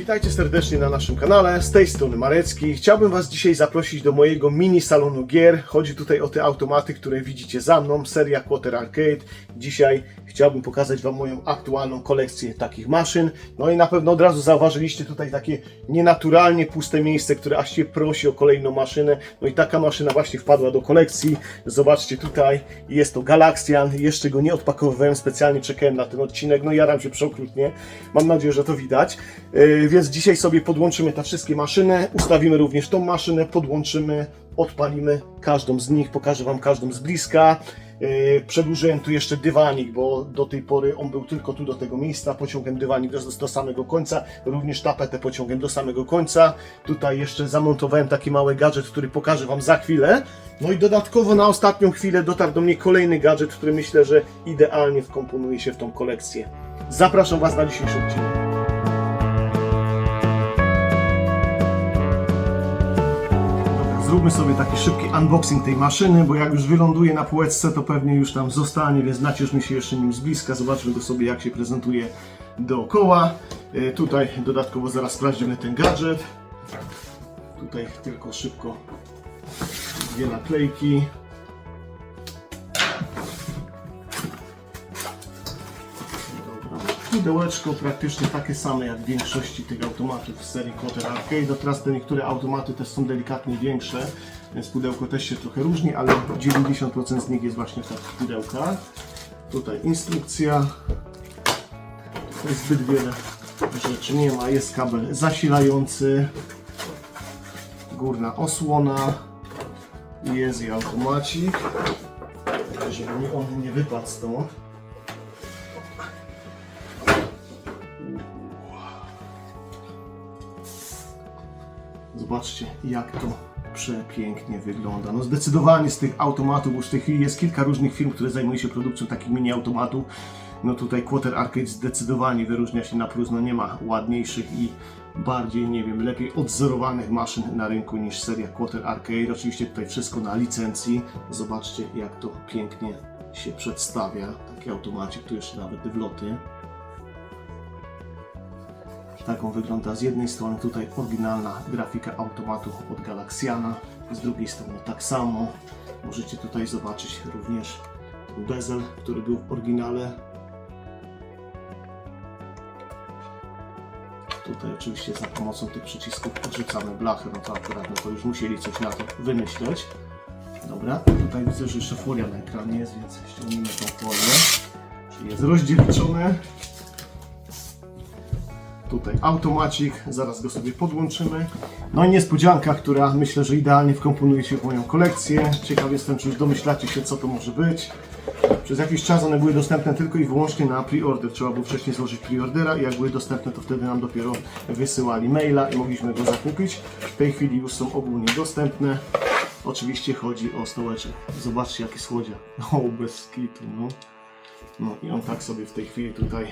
Witajcie serdecznie na naszym kanale, z tej strony Marecki. Chciałbym Was dzisiaj zaprosić do mojego mini salonu gier. Chodzi tutaj o te automaty, które widzicie za mną, seria Quarter Arcade. Dzisiaj chciałbym pokazać Wam moją aktualną kolekcję takich maszyn. No i na pewno od razu zauważyliście tutaj takie nienaturalnie puste miejsce, które aż się prosi o kolejną maszynę. No i taka maszyna właśnie wpadła do kolekcji. Zobaczcie tutaj, jest to Galaxian. Jeszcze go nie odpakowywałem, specjalnie czekałem na ten odcinek. No jaram się przeokrutnie. Mam nadzieję, że to widać. Yy, więc dzisiaj sobie podłączymy te wszystkie maszyny. Ustawimy również tą maszynę, podłączymy, odpalimy każdą z nich. Pokażę Wam każdą z bliska. Yy, Przedłużyłem tu jeszcze dywanik, bo do tej pory on był tylko tu do tego miejsca. Pociągłem dywanik do, do samego końca. Również tapetę pociągłem do samego końca. Tutaj jeszcze zamontowałem taki mały gadżet, który pokażę Wam za chwilę. No i dodatkowo na ostatnią chwilę dotarł do mnie kolejny gadżet, który myślę, że idealnie wkomponuje się w tą kolekcję. Zapraszam Was na dzisiejszy odcinek. Zróbmy sobie taki szybki unboxing tej maszyny, bo jak już wyląduje na półeczce, to pewnie już tam zostanie, więc nacieszmy się jeszcze nim z bliska. Zobaczmy go sobie, jak się prezentuje dookoła. E, Tutaj dodatkowo zaraz sprawdzimy ten gadżet. Tutaj tylko szybko dwie naklejki. Pudełeczko praktycznie takie same jak w większości tych automatów z serii Quarter Arcade. No teraz te niektóre automaty też są delikatnie większe, więc pudełko też się trochę różni, ale 90% z nich jest właśnie w takich pudełkach. Tutaj instrukcja. Zbyt wiele rzeczy nie ma. Jest kabel zasilający. Górna osłona. Jest i automacik. Żeby mi on nie wypadł stąd. Zobaczcie, jak to przepięknie wygląda. No zdecydowanie z tych automatów, już w tej chwili jest kilka różnych firm, które zajmują się produkcją takich mini automatów. No tutaj Quarter Arcade zdecydowanie wyróżnia się na plus. No nie ma ładniejszych i bardziej, nie wiem, lepiej odzorowanych maszyn na rynku niż seria Quarter Arcade. Oczywiście tutaj wszystko na licencji. Zobaczcie, jak to pięknie się przedstawia. Taki automacik, tu jeszcze nawet wloty. Taką wygląda z jednej strony tutaj oryginalna grafika automatu od Galaxiana, z drugiej strony tak samo. Możecie tutaj zobaczyć również bezel, który był w oryginale. Tutaj oczywiście za pomocą tych przycisków odrzucamy blachę, no to akurat no to już musieli coś na to wymyśleć. Dobra, tutaj widzę, że jeszcze folia na ekranie jest, więc ściągnijmy tą folię. Czyli jest rozdzielczone. Tutaj automacik, zaraz go sobie podłączymy. No i niespodzianka, która myślę, że idealnie wkomponuje się w moją kolekcję. Ciekaw jestem, czy już domyślacie się, co to może być. Przez jakiś czas one były dostępne tylko i wyłącznie na pre-order. Trzeba było wcześniej złożyć pre-ordera i jak były dostępne, to wtedy nam dopiero wysyłali maila i mogliśmy go zakupić. W tej chwili już są ogólnie dostępne. Oczywiście chodzi o stołeczek. Zobaczcie, jakie słodzie. O, bez kitu, no. No i on tak sobie w tej chwili tutaj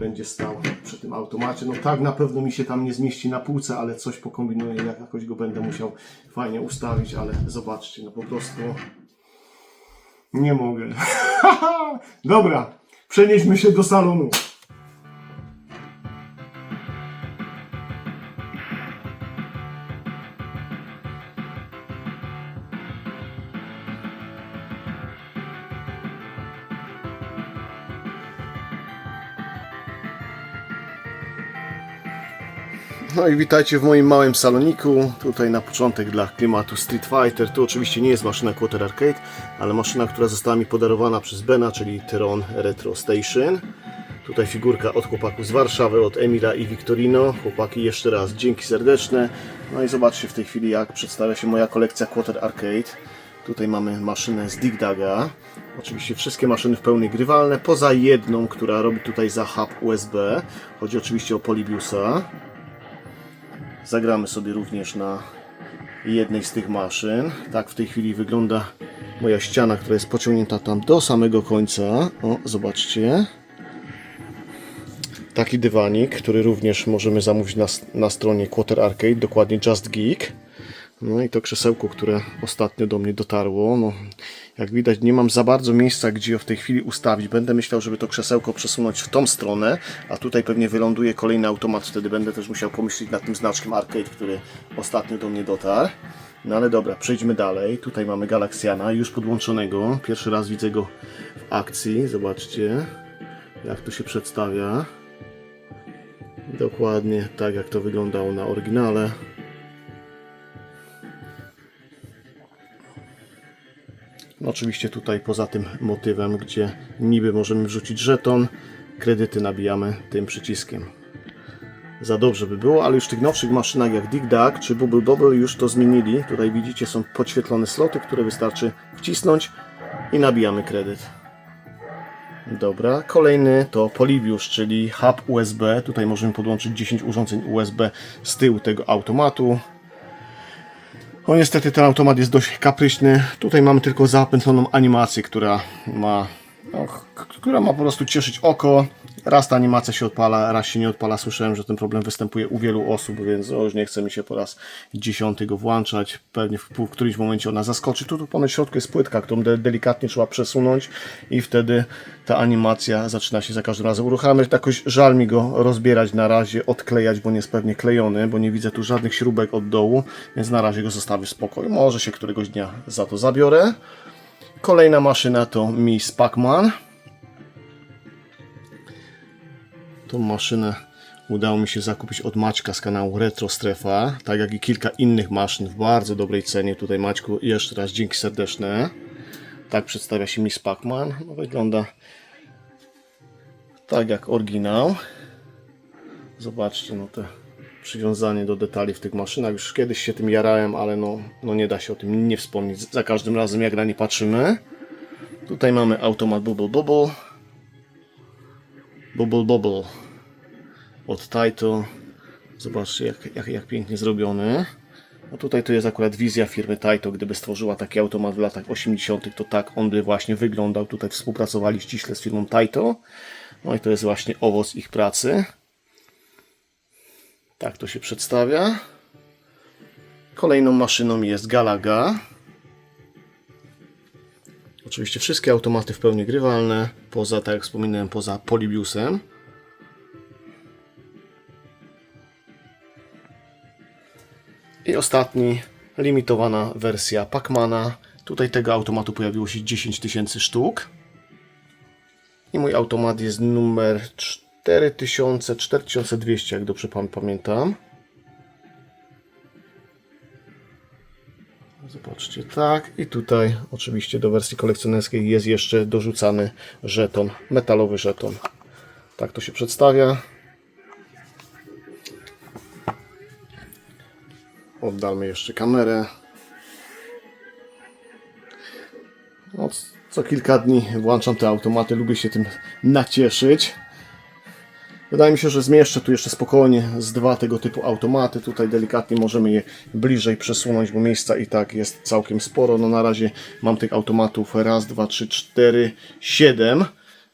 będzie stał przy tym automacie. No tak na pewno mi się tam nie zmieści na półce, ale coś pokombinuję, jak jakoś go będę musiał fajnie ustawić, ale zobaczcie, no po prostu nie mogę. Dobra, przenieśmy się do salonu. No i witajcie w moim małym saloniku. Tutaj na początek dla klimatu Street Fighter. Tu oczywiście nie jest maszyna Quarter Arcade, ale maszyna, która została mi podarowana przez Bena, czyli Tron Retro Station. Tutaj figurka od chłopaków z Warszawy, od Emila i Victorino. Chłopaki jeszcze raz dzięki serdeczne. No i zobaczcie w tej chwili jak przedstawia się moja kolekcja Quarter Arcade. Tutaj mamy maszynę z Dig Daga. Oczywiście wszystkie maszyny w pełni grywalne, poza jedną, która robi tutaj za hub USB. Chodzi oczywiście o Polybiusa. Zagramy sobie również na jednej z tych maszyn. Tak w tej chwili wygląda moja ściana, która jest pociągnięta tam do samego końca. O, zobaczcie. Taki dywanik, który również możemy zamówić na, na stronie Quarter Arcade, dokładnie Just Geek. No i to krzesełko, które ostatnio do mnie dotarło, no jak widać nie mam za bardzo miejsca, gdzie ją w tej chwili ustawić. Będę myślał, żeby to krzesełko przesunąć w tą stronę, a tutaj pewnie wyląduje kolejny automat, wtedy będę też musiał pomyśleć nad tym znaczkiem arcade, który ostatnio do mnie dotarł. No ale dobra, przejdźmy dalej. Tutaj mamy Galaxiana już podłączonego. Pierwszy raz widzę go w akcji. Zobaczcie, jak to się przedstawia. Dokładnie tak, jak to wyglądało na oryginale. No oczywiście tutaj poza tym motywem, gdzie niby możemy wrzucić żeton, kredyty nabijamy tym przyciskiem. Za dobrze by było, ale już w tych nowszych maszynach jak Dig Dug czy Bubble Bobble już to zmienili. Tutaj widzicie są podświetlone sloty, które wystarczy wcisnąć i nabijamy kredyt. Dobra, kolejny to Polybius, czyli hub USB. Tutaj możemy podłączyć 10 urządzeń USB z tyłu tego automatu. No niestety ten automat jest dość kapryśny. Tutaj mamy tylko zapętloną animację, która ma, no, która ma po prostu cieszyć oko. Raz ta animacja się odpala, raz się nie odpala. Słyszałem, że ten problem występuje u wielu osób, więc o, już nie chce mi się po raz dziesiąty go włączać. Pewnie w, w którymś momencie ona zaskoczy. Tu, tu ponoć w środku jest płytka, którą de, delikatnie trzeba przesunąć i wtedy ta animacja zaczyna się za każdym razem uruchamiać. Jakoś żal mi go rozbierać na razie, odklejać, bo nie jest pewnie klejony, bo nie widzę tu żadnych śrubek od dołu, więc na razie go zostawię w spokoju. Może się któregoś dnia za to zabiorę. Kolejna maszyna to Miss Pac-Man. Tą maszynę udało mi się zakupić od Maćka z kanału Retro Strefa, tak jak i kilka innych maszyn w bardzo dobrej cenie. Tutaj Maćku jeszcze raz dzięki serdeczne. Tak przedstawia się Miss Pac-Man. No, wygląda tak jak oryginał. Zobaczcie, no te przywiązanie do detali w tych maszynach. Już kiedyś się tym jarałem, ale no, no nie da się o tym nie wspomnieć. Za każdym razem jak na nie patrzymy. Tutaj mamy automat Bubble Bubble. Bubble Bubble od Taito. Zobaczcie jak, jak, jak pięknie zrobiony. No tutaj to jest akurat wizja firmy Taito. Gdyby stworzyła taki automat w latach 80., to tak on by właśnie wyglądał. Tutaj współpracowali ściśle z firmą Taito. No i to jest właśnie owoc ich pracy. Tak to się przedstawia. Kolejną maszyną jest Galaga. Oczywiście wszystkie automaty w pełni grywalne, poza, tak jak wspominałem, poza Polybiusem. I ostatni, limitowana wersja Pacmana. Tutaj tego automatu pojawiło się 10 tysięcy sztuk. I mój automat jest numer 4000, 4200, jak dobrze pamiętam. Zobaczcie, tak. I tutaj oczywiście do wersji kolekcjonerskiej jest jeszcze dorzucany żeton, metalowy żeton. Tak to się przedstawia. Oddalmy jeszcze kamerę. No, co kilka dni włączam te automaty, lubię się tym nacieszyć. Wydaje mi się, że zmieszczę tu jeszcze spokojnie z dwa tego typu automaty. Tutaj delikatnie możemy je bliżej przesunąć, bo miejsca i tak jest całkiem sporo. No na razie mam tych automatów raz, dwa, trzy, cztery, siedem.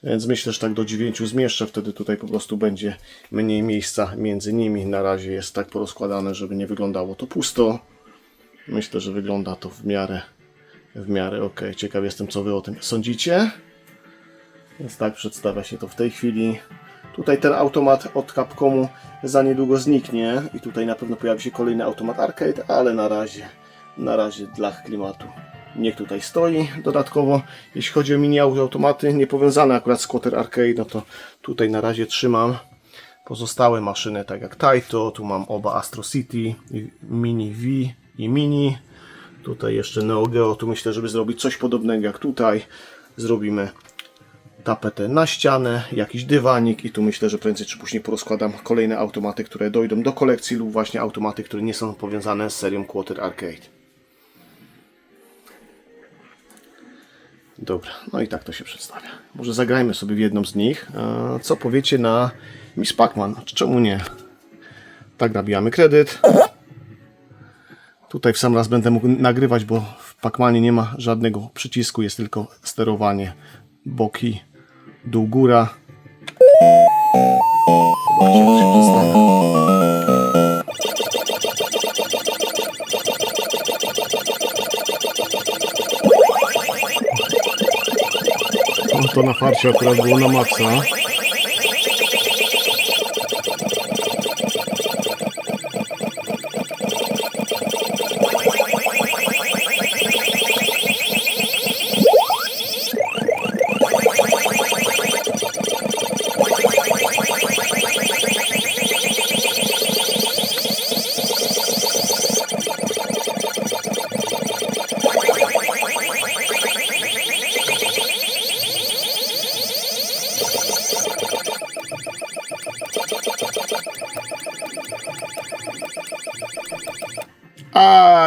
Więc myślę, że tak do dziewięciu zmieszczę. Wtedy tutaj po prostu będzie mniej miejsca między nimi. Na razie jest tak porozkładane, żeby nie wyglądało to pusto. Myślę, że wygląda to w miarę w miarę ok. Ciekaw jestem, co Wy o tym sądzicie. Więc tak przedstawia się to w tej chwili. Tutaj ten automat od Capcomu za niedługo zniknie i tutaj na pewno pojawi się kolejny automat arcade, ale na razie, na razie dla klimatu niech tutaj stoi. Dodatkowo, jeśli chodzi o mini automaty, niepowiązane akurat z Quarter Arcade, no to tutaj na razie trzymam pozostałe maszyny, tak jak Taito, tu mam oba Astro City, Mini V i Mini. Tutaj jeszcze Neo Geo, tu myślę, żeby zrobić coś podobnego jak tutaj. Zrobimy tapetę na ścianę, jakiś dywanik i tu myślę, że prędzej czy później porozkładam kolejne automaty, które dojdą do kolekcji lub właśnie automaty, które nie są powiązane z serią Quarter Arcade. Dobra, no i tak to się przedstawia. Może zagrajmy sobie w jedną z nich. A Co powiecie na Miss Pac-Man? Czemu nie? Tak nabijamy kredyt. Tutaj w sam raz będę mógł nagrywać, bo w Pacmanie nie ma żadnego przycisku, jest tylko sterowanie boki, dół, góra. No to na farcie akurat było na maksa.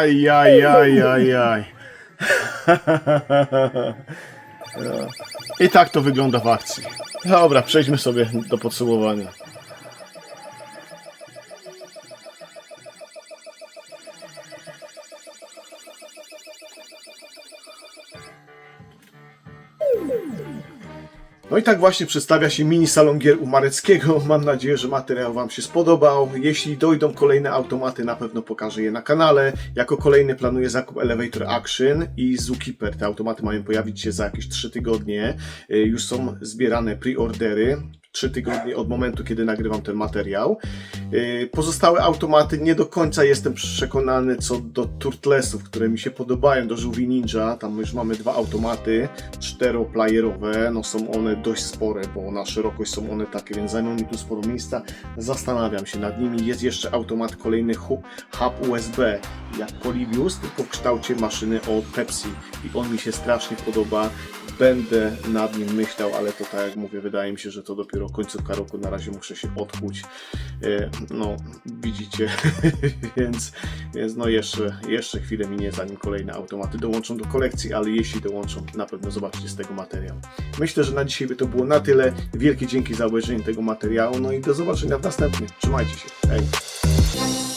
Aj, aj, aj, aj, aj. I tak to wygląda w akcji. Dobra, przejdźmy sobie do podsumowania. I tak właśnie przedstawia się mini salon gier u Mareckiego. Mam nadzieję, że materiał Wam się spodobał. Jeśli dojdą kolejne automaty, na pewno pokażę je na kanale. Jako kolejny planuję zakup Elevator Action i Zookeeper. Te automaty mają pojawić się za jakieś 3 tygodnie. Y, Już są zbierane preordery. 3 tygodnie od momentu, kiedy nagrywam ten materiał. Y, Pozostałe automaty nie do końca jestem przekonany co do Turtlesów, które mi się podobają, do Żółwi Ninja. Tam już mamy dwa automaty, czteroplayerowe. No są one dość spore, bo na szerokość są one takie, więc zajmą mi tu sporo miejsca. Zastanawiam się nad nimi. Jest jeszcze automat kolejny hu- hub USB, jak Polybius, tylko w kształcie maszyny od Pepsi. I on mi się strasznie podoba. Będę nad nim myślał, ale to tak jak mówię, wydaje mi się, że to dopiero końcówka roku. Na razie muszę się odkuć. E, No, widzicie, więc, więc no jeszcze, jeszcze chwilę minie, zanim kolejne automaty dołączą do kolekcji, ale jeśli dołączą, na pewno zobaczycie z tego materiał. Myślę, że na dzisiaj by to było na tyle. Wielkie dzięki za obejrzenie tego materiału, no i do zobaczenia w następnym. Trzymajcie się. Hej!